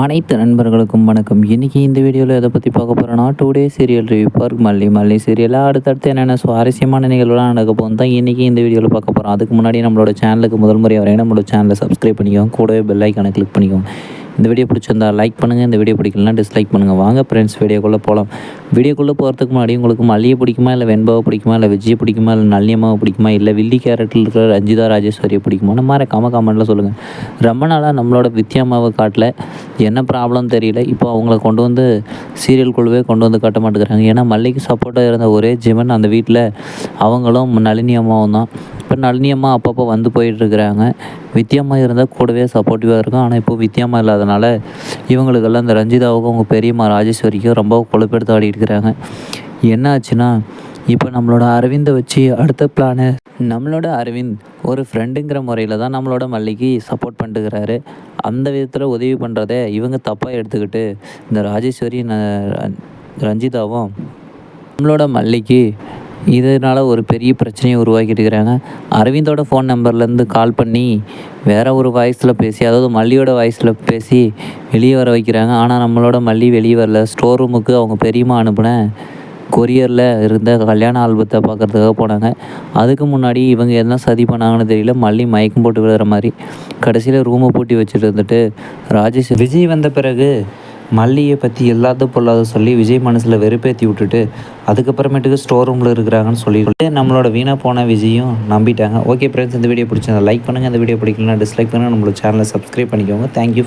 அனைத்து நண்பர்களுக்கும் வணக்கம். இன்றைக்கி இந்த வீடியோவில் எதை பற்றி பார்க்க போகிறோன்னா டூ டே சீரியல் ரிவ்யூ பார்க் மல்லி மல்லி சீரியலாக அடுத்தடுத்து என்னென்ன சுவாரஸ்யமான நிகழ்வுலாம் நடக்க போகுது தான் இன்றைக்கி இந்த வீடியோவில் பார்க்க போகிறோம் அதுக்கு முன்னாடி நம்மளோட சேனலுக்கு முதல் முறை வரையும் நம்மளோட சேனலை சப்ஸ்கிரைப் பண்ணிக்கோங்க. கூடவே பெல் ஐக்கானை கிளிக் பண்ணிக்கோங்க. இந்த வீடியோ பிடிச்சிருந்தா லைக் பண்ணுங்கள் இந்த வீடியோ பிடிக்கலனா டிஸ்லைக் பண்ணுங்கள் வாங்க ஃப்ரெண்ட்ஸ் வீடியோக்குள்ளே போகலாம் வீடியோக்குள்ளே போகிறதுக்கு முன்னாடி உங்களுக்கு மல்லியை பிடிக்குமா இல்லை வெண்பாவை பிடிக்குமா இல்லை விஜயை பிடிக்குமா இல்லை நல்லியம்மாவை பிடிக்குமா இல்லை வில்லி கேரட்டில் இருக்கிற ரஞ்சிதா ராஜேஸ்வரியை பிடிக்குமான்னு மறக்காம கமெண்ட்டில் சொல்லுங்கள் ரொம்ப நாளாக நம்மளோட வித்யாமாவை காட்டல. என்ன ப்ராப்ளம் தெரியல. இப்போ அவங்கள கொண்டு வந்து சீரியல் குழுவே கொண்டு வந்து காட்ட மாட்டேங்கிறாங்க. ஏன்னா மல்லிக்கு சப்போர்ட்டாக இருந்த ஒரே ஜிமன் அந்த வீட்டில் அவங்களும் நளினி அம்மாவும் தான். இப்போ நளினி அம்மா அப்பப்போ வந்து போயிட்டுருக்குறாங்க. வித்தியம்மா இருந்தால் கூடவே சப்போர்ட்டிவாக இருக்கும். ஆனால் இப்போ வித்தியம்மா இல்லாதனால இவங்களுக்கெல்லாம் இந்த ரஞ்சிதாவுக்கும் அவங்க பெரியம்மா ராஜேஸ்வரிக்கும் ரொம்ப கொழுப்பெடுத்து ஆடிட்டு இருக்கிறாங்க. என்ன ஆச்சுன்னா இப்போ நம்மளோட அரவிந்தை வச்சு அடுத்த பிளானு நம்மளோட அரவிந்த் ஒரு ஃப்ரெண்டுங்கிற முறையில் தான் நம்மளோட மல்லிக்கு சப்போர்ட் பண்ணிட்டுக்கிறாரு அந்த விதத்தில் உதவி பண்ணுறத இவங்க தப்பாக எடுத்துக்கிட்டு இந்த ராஜேஸ்வரி ந- ரஞ்சிதாவும் நம்மளோட மல்லிக்கு இதனால் ஒரு பெரிய பிரச்சனையை உருவாக்கிட்டு இருக்கிறாங்க. அரவிந்தோட ஃபோன் நம்பர்லேருந்து கால் பண்ணி வேற ஒரு வாய்ஸில் பேசி அதாவது மல்லியோட வாய்ஸில் பேசி வெளியே வர வைக்கிறாங்க. ஆனால் நம்மளோட மல்லி வெளியே வரல. ஸ்டோர் ரூமுக்கு அவங்க பெரியம்மா அனுப்பின கொரியரில் இருந்த கல்யாண ஆல்பத்தை பார்க்கறதுக்காக போனாங்க. அதுக்கு முன்னாடி இவங்க என்ன சதி பண்ணாங்கன்னு தெரியல. மல்லி மயக்கம் போட்டு விழுற மாதிரி கடைசியில் ரூமை பூட்டி வச்சுட்டு இருந்துட்டு ராஜேஷ் விஜய் வந்த பிறகு மல்லியை பற்றி எல்லாத்த பொல்லாத சொல்லி விஜய் மனசில் வெறுப்பேற்றி விட்டுட்டு அதுக்கப்புறமேட்டுக்கு ஸ்டோர் ரூமில் இருக்கிறாங்கன்னு சொல்லி நம்மளோட வீணாக போன விஜயும் நம்பிட்டாங்க. ஓகே ஃப்ரெண்ட்ஸ் இந்த வீடியோ பிடிச்சிருந்தா லைக் பண்ணுங்கள் இந்த வீடியோ பிடிக்கலனா டிஸ்லைக் பண்ணுங்கள் நம்மளோட சேனலை சப்ஸ்கிரைப் பண்ணிக்கோங்க. தேங்க்யூ